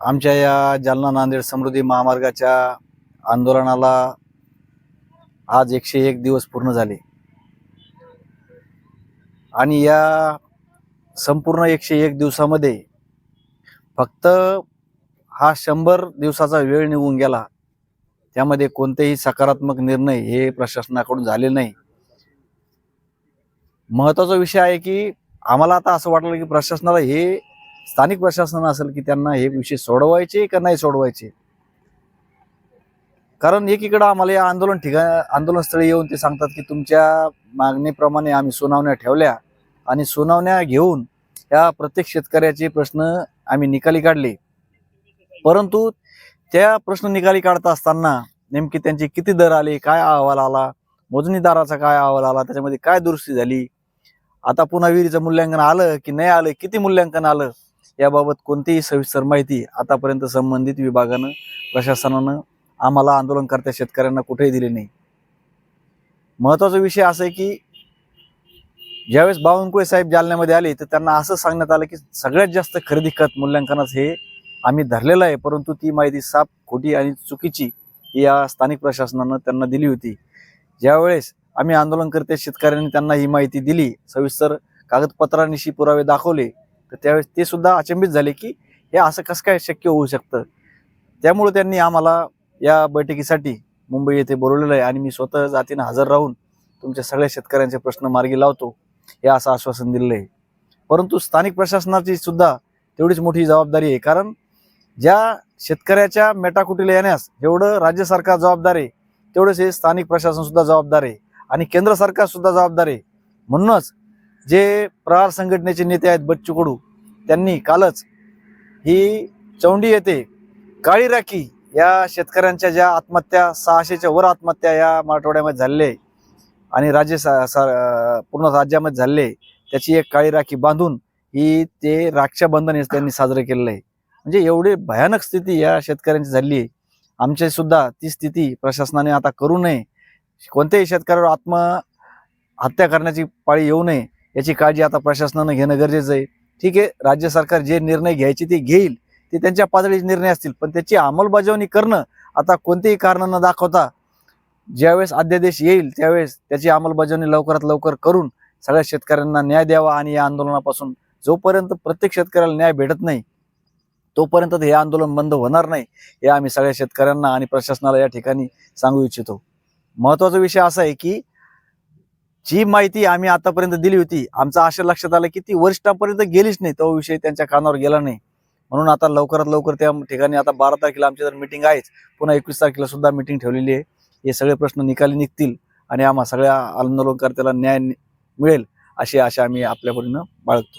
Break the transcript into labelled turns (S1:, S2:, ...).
S1: आमच्या या जालना नांदेड समृद्धी महामार्गाच्या आंदोलनाला आज एकशे एक दिवस पूर्ण झाले. आणि या संपूर्ण एकशे एक दिवसामध्ये फक्त हा शंभर दिवसाचा वेळ निघून गेला. त्यामध्ये कोणतेही सकारात्मक निर्णय हे प्रशासनाकडून झाले नाही. महत्त्वाचा विषय आहे की आम्हाला आता असं वाटलं की प्रशासनाला हे स्थानिक प्रशासन असेल की त्यांना हे विषय सोडवायचे का नाही सोडवायचे? कारण एकीकडं आम्हाला या आंदोलन ठिकाण आंदोलनस्थळी येऊन ते सांगतात की तुमच्या मागणीप्रमाणे आम्ही सुनावण्या ठेवल्या आणि सुनावण्या घेऊन या प्रत्येक शेतकऱ्याचे प्रश्न आम्ही निकाली काढले. परंतु त्या प्रश्न निकाली काढता असताना नेमके त्यांचे किती दर आले काय अहवाल आला मोजणीदाराचा काय अहवाल आला त्याच्यामध्ये काय दुरुस्ती झाली? आता पुन्हा विहिरीचं मूल्यांकन आलं की नाही आलं किती मूल्यांकन आलं? याबाबत कोणतीही सविस्तर माहिती आतापर्यंत संबंधित विभागानं प्रशासनानं आम्हाला आंदोलनकर्त्या शेतकऱ्यांना कुठेही दिले नाही. महत्त्वाचा विषय असा आहे की ज्यावेळेस बावनकुळे साहेब जालन्यामध्ये आले तर त्यांना असं सांगण्यात आलं की सगळ्यात जास्त खरेदी खत मूल्यांकनाच हे आम्ही धरलेलं आहे परंतु ती माहिती साप खोटी आणि चुकीची या स्थानिक प्रशासनानं त्यांना दिली होती. ज्यावेळेस आम्ही आंदोलनकर्ते शेतकऱ्यांनी त्यांना ही माहिती दिली सविस्तर कागदपत्रांनिशी पुरावे दाखवले तर त्यावेळेस ते सुद्धा अचंबित झाले की हे असं कसं काय शक्य होऊ शकतं? त्यामुळे त्यांनी आम्हाला या बैठकीसाठी मुंबई येथे बोलवलेलं आहे आणि मी स्वतः जातीनं हजर राहून तुमच्या सगळ्या शेतकऱ्यांचे प्रश्न मार्गी लावतो हे असं आश्वासन दिलेलं आहे. परंतु स्थानिक प्रशासनाची सुद्धा तेवढीच मोठी जबाबदारी आहे. कारण ज्या शेतकऱ्याच्या मेटाकुटीला येण्यास जेवढं राज्य सरकार जबाबदार आहे तेवढंच हे स्थानिक प्रशासन सुद्धा जबाबदार आहे आणि केंद्र सरकार सुद्धा जबाबदार आहे. म्हणूनच जे प्रहार संघटनेचे नेते आहेत बच्चू कडू त्यांनी कालच ही चौंडी येथे काळी राखी या शेतकऱ्यांच्या ज्या आत्महत्या सहाशेच्या वर आत्महत्या या मराठवाड्यामध्ये झाले आणि राज्य सा- सा- पूर्ण राज्यामध्ये झाले त्याची एक काळी राखी बांधून ही ते रक्षाबंधन हे त्यांनी साजरं केलेलं आहे. म्हणजे एवढी भयानक स्थिती या शेतकऱ्यांची झाली आहे. आमची सुद्धा ती स्थिती प्रशासनाने आता करू नये. कोणत्याही शेतकऱ्यावर आत्महत्या करण्याची पाळी येऊ नये. याची काळजी आता प्रशासनानं घेणं गरजेचं आहे. ठीक आहे राज्य सरकार जे निर्णय घ्यायचे ते घेईल ते त्यांच्या पातळीचे निर्णय असतील पण त्याची अंमलबजावणी करणं आता कोणतेही कारण न दाखवता ज्यावेळेस अध्यादेश येईल त्यावेळेस त्याची अंमलबजावणी लवकरात लवकर करून सगळ्या शेतकऱ्यांना न्याय द्यावा आणि या आंदोलनापासून जोपर्यंत प्रत्येक शेतकऱ्याला न्याय भेटत नाही तोपर्यंत हे आंदोलन बंद होणार नाही हे आम्ही सगळ्या शेतकऱ्यांना आणि प्रशासनाला या ठिकाणी सांगू इच्छितो. महत्त्वाचा विषय असा आहे की जी माहिती आम्ही आतापर्यंत दिली होती आमचं आशा लक्षात आलं की ती वरिष्ठांपर्यंत गेलीच नाही तो विषय त्यांच्या कानावर गेला नाही. म्हणून आता लवकरात लवकर त्या ठिकाणी आता बारा तारखेला आमची जर मिटिंग आहेच. पुन्हा एकवीस तारखेला सुद्धा मिटिंग ठेवलेली आहे. हे सगळे प्रश्न निकाली निघतील आणि आम्हा सगळ्या आंदोलनकर्त्याला न्याय मिळेल अशी आशा आम्ही आपल्या परीनं बाळगतो.